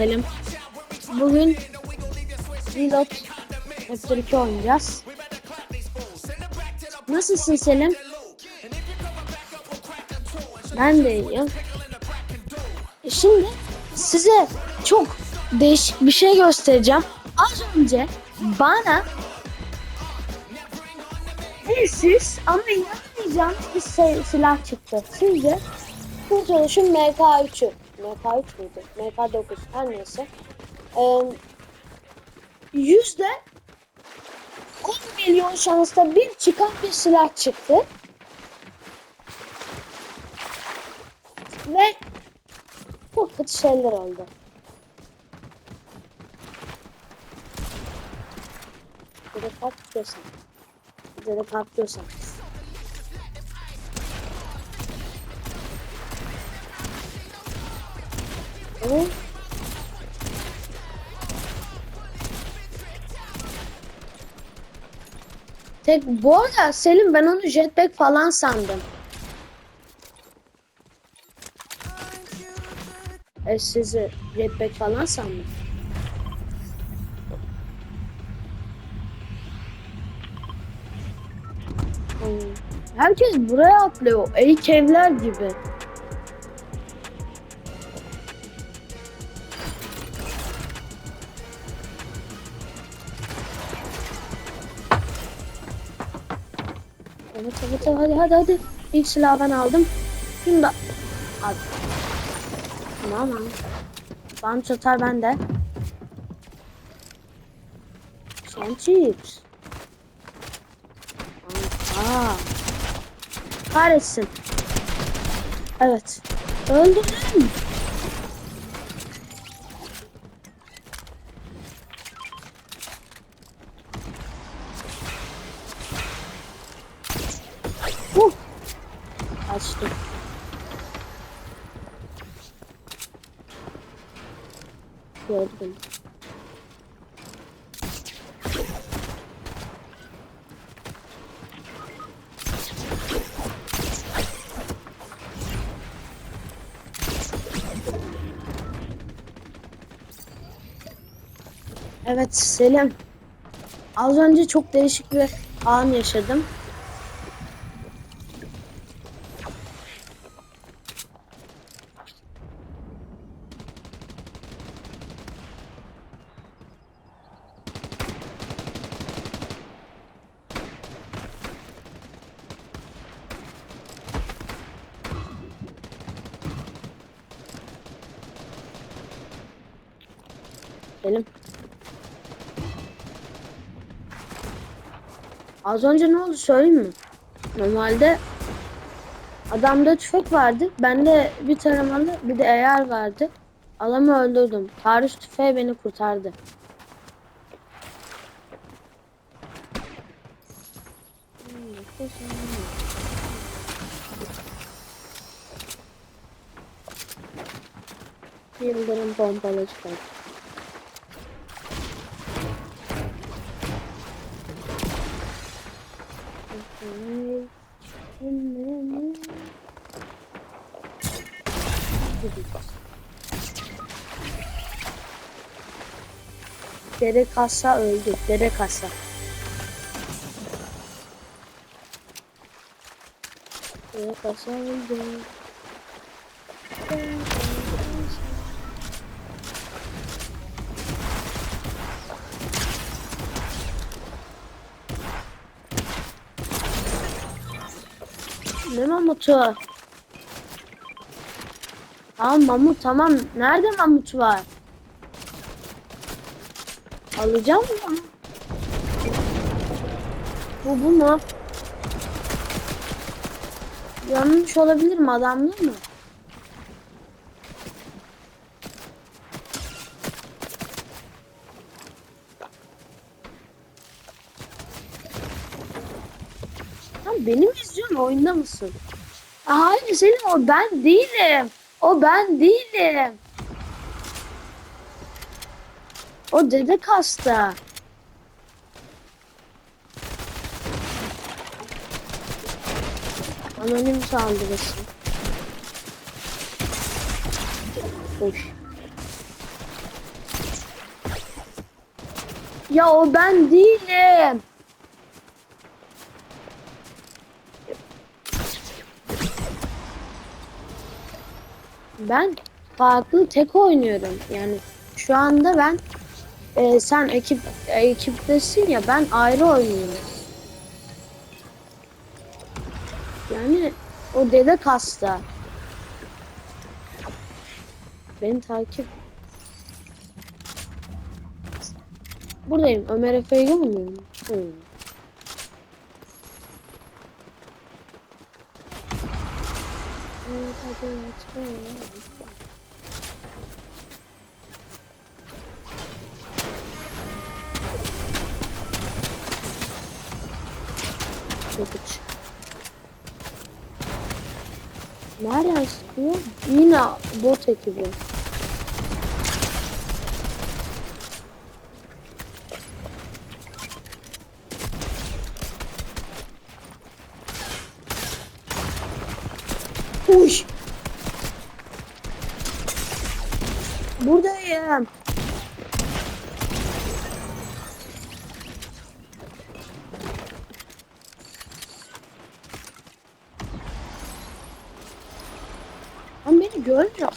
Selim. Bugün Reload Chapter 2 oynayacağız. Nasılsın Selim? Ben de iyiyim. Şimdi size çok değişik bir şey göstereceğim. Az önce bana siz ama inanmayacağım bir silah çıktı. Sizce kurtuluşun MK3'ü. MK3 müydü? MK9 her neyse. Ee, yüzde 10 milyon şansla bir çıkan bir silah çıktı. Ve çok kötü şeyler oldu. Bir de patlıyorsan. Bir de patlıyorsan. Evet. Tek bu arada Selim ben onu jetpack falan sandım. E sizi jetpack falan sandım. Hmm. Herkes buraya atlıyor. Eğik evler gibi. Evet, hadi hadi hadi. İlk silahı ben aldım. Şunu da al. Tamam. Bana tutar bende. Son chips. Aa. Kahretsin. Evet. Öldürdüm. Gördüm. Evet Selim. Az önce çok değişik bir an yaşadım. Selim. Az önce ne oldu söyleyeyim mi? Normalde adamda tüfek vardı. Bende bir taramalı bir de eğer vardı. Adamı öldürdüm. Tarih tüfeği beni kurtardı. Yıldırım pompalı çıkar. Dere kasa öldü. Dere kasa. Dere kasa öldü. Ne mamutu? Tamam mamut tamam. Nerede mamut var? Alacağım mı? Bu bu mu? Yanlış olabilir mi? Adamlı mı? Sen beni mı? Oyunda mısın? Hayır senin o ben değilim. O ben değilim. O dede kasta. Anonim saldırısı. Hoş. Ya o ben değilim. Ben farklı tek oynuyorum. Yani şu anda ben e, sen ekip ekiptesin ya ben ayrı oynuyorum. Yani o dede kasta. Beni takip. Buradayım. Ömer Efe'yi görmüyor musun? Uç. Nereden sıkıyor? Yine bot ekibi. Uş. Buradayım. Lan beni görmüyor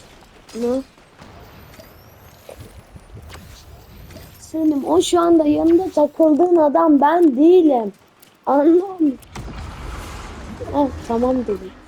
mu? Senin o şu anda yanında takıldığın adam ben değilim. Musun? Oh, tamam dedim.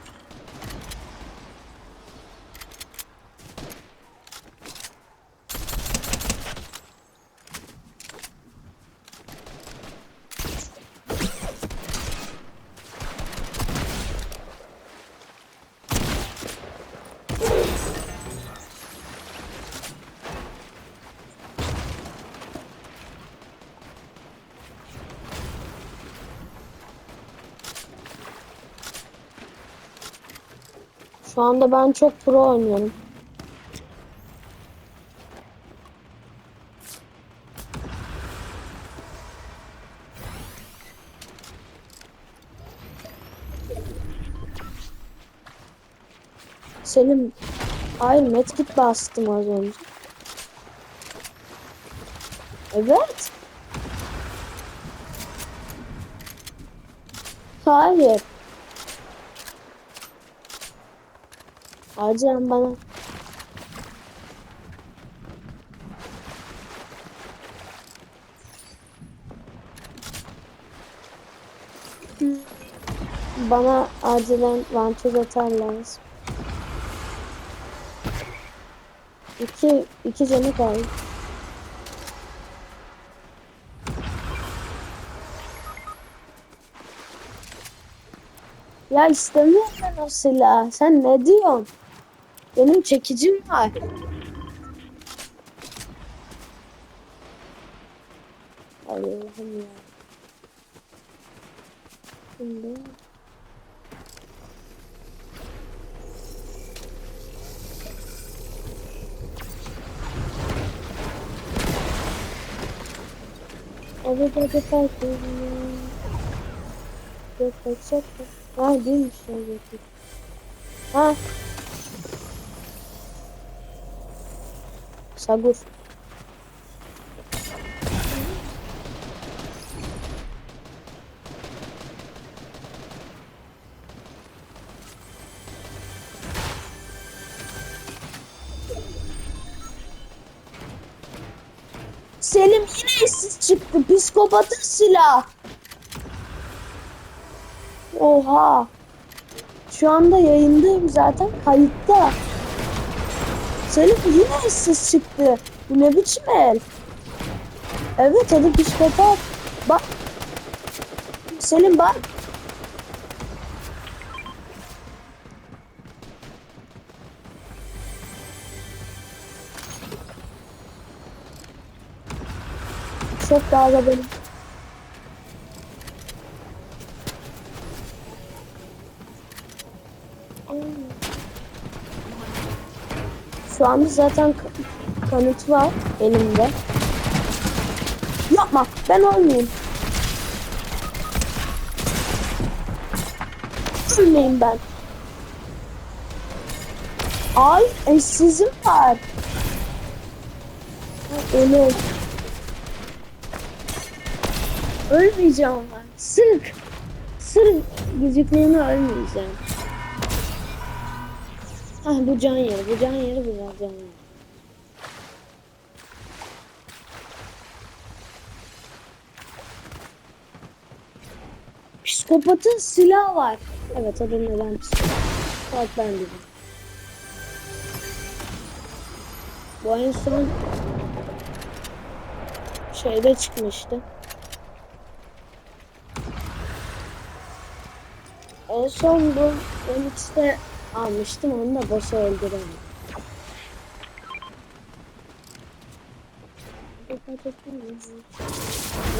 Şu anda ben çok pro oynuyorum. Selim Hayır medkit bastım az önce. Evet. Hayır. Acilen bana bana acilen vantilatör lazım. İki, iki canı kaldı. Ya istemiyorum o silahı. Sen ne diyorsun? Benim çekicim var. Allah'ım ya. Şimdi... Everybody fighting. Yok kaçacak mı? Ha değilmiş. Ha. Sagur. Selim yine işsiz çıktı. Psikopatın silah. Oha. Şu anda yayındayım zaten kayıtta. Selim yine işsiz çıktı. Bu ne biçim el? Evet hadi psikopat. Bak. Selim bak. Çok daha da benim. Şu anda zaten ka- kanıt var elimde. Yapma ben olmayayım. Ölmeyeyim ben. Ay eşsizim var. Ölüm. Ölmeyeceğim ama. Sırf. Sırf gözükmeyene ölmeyeceğim. Ah bu can yeri. Bu can yeri güzel can yeri. Psikopatın silahı var. Evet adı neden psikopat? Bak ben dedim. Bu en son şeyde çıkmıştı. En son bu Phoenix'te almıştım onu da boss'u öldüremedim.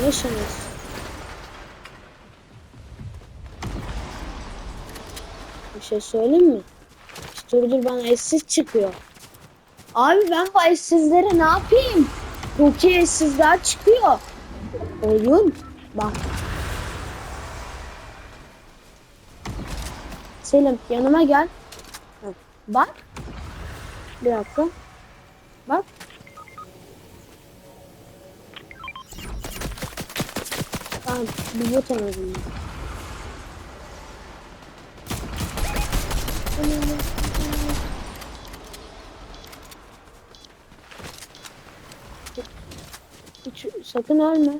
Ne şans. Bir şey söyleyeyim mi? Dur dur bana eşsiz çıkıyor. Abi ben bu eşsizlere ne yapayım? Çok iyi eşsizler çıkıyor. Oyun. Bak. Selim yanıma gel. Heh, Bak. Bir dakika. Bak. Tamam bir bot aradım. Hiç, sakın ölme.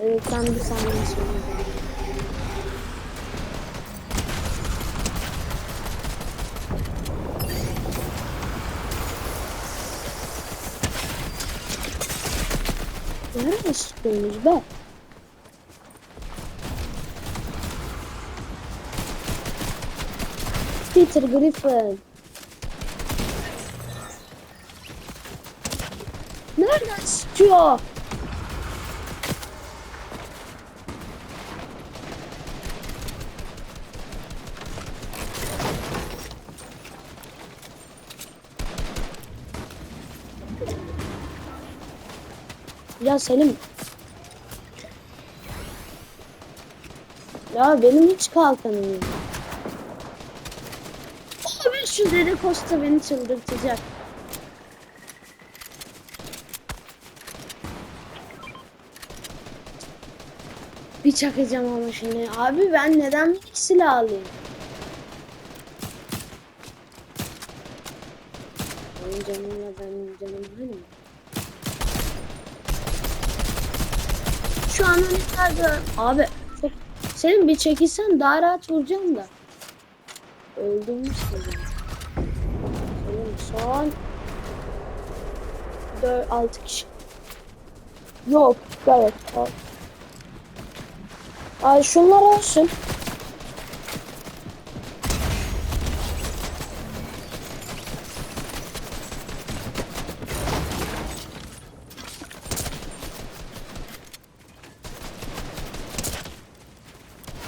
Evet ben bir saniye sonra. Nerede sıkıyorsunuz be? Peter Griffin. Nereden sıkıyor? Ya Selim. Ya benim hiç kalkanım yok. Abi şu Dede Costa beni çıldırtacak. Bir çakacağım ama şimdi. Abi ben neden bir silah alayım? Benim canımla benim canım aynı Şu an nerede? Abi çok... Senin bir çekilsen daha rahat vuracağım da. Öldürmüş seni. Senin son... 4 6 kişi. Yok, al. Ay şunlar olsun.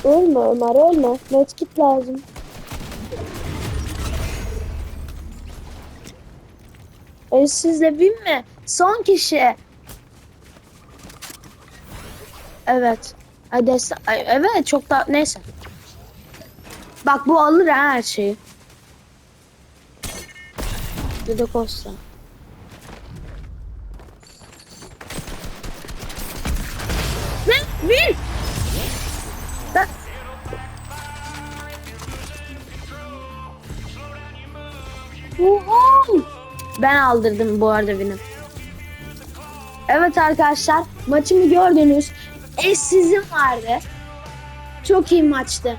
Ölme Ömer ölme. Medkit lazım. E sizle binme. Son kişi. Evet. Ay, evet çok da neyse. Bak bu alır her şeyi. Dede Costa. Ne? Bir. Ben aldırdım bu arada benim. Evet arkadaşlar maçımı gördünüz. Eşsizim vardı. Çok iyi maçtı.